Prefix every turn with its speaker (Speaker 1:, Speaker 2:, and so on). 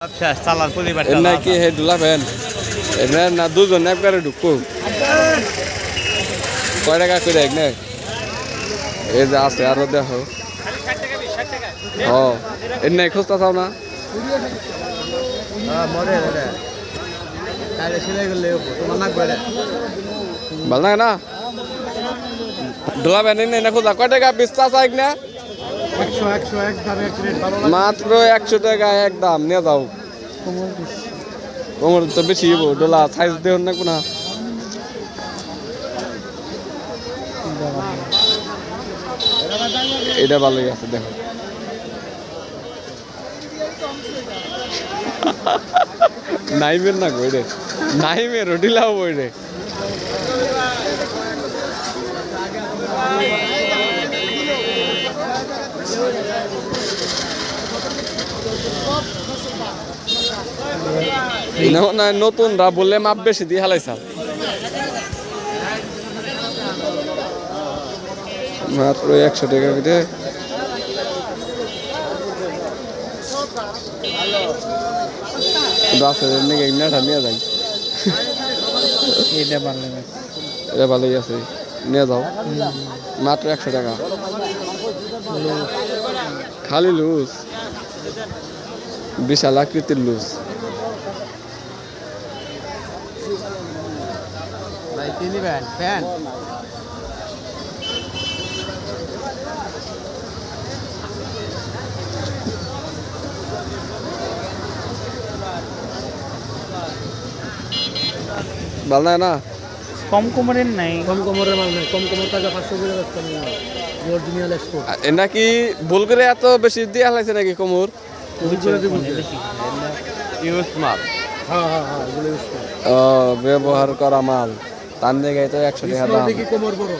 Speaker 1: শেষ চালান পরিবার
Speaker 2: এর না কি হে দুলাবেন এর না না দুজন একবারে ঢুকবো কয় টাকা করে এক নে এই যে আছে আরও দেখো। হ এর নাই খুঁজতে চাও না?
Speaker 1: নাক
Speaker 2: ভালো লাগে না? দুলাবেন এর নাই না খোঁজা। কয় টাকা বিস্তা চাই না? মাত্র একশো টাকা এক দাম নিয়ে যাও। কোমর তো বেশি ডোলা সাইজ দেও না। কোনা এটা ভালোই আছে দেখো। নাইমের না গো রে নাইমের রডিলাও বই রে। নতুনরা বললে মাপ বেশি দিয়ে হালাইছাল মাত্র একশো টাকা করে। দশ হাজার নাকি নেটা নিয়ে যাই।
Speaker 1: এটা
Speaker 2: ভালোই আছে নিয়ে যাও। মাত্র একশো টাকা। খালি লুজ। বিশাল আকৃতির লুজ। ভালো না?
Speaker 3: কম কোমরের নাই।
Speaker 1: কম কোমরের মাল নাই কম কোমর টাকা পাঁচশো করে রাখতাম অরিজিনাল এক্সপোর্ট
Speaker 2: এ নাকি ভুল করে এত বেশি দিয়ে হালাইছে নাকি কোমর? ইউজ মাল।
Speaker 1: হ্যাঁ হ্যাঁ হ্যাঁ
Speaker 2: ও ব্যবহার করা মাল। তার জায়গায় তো একশো টাকা দাম।
Speaker 1: কোমর বড়।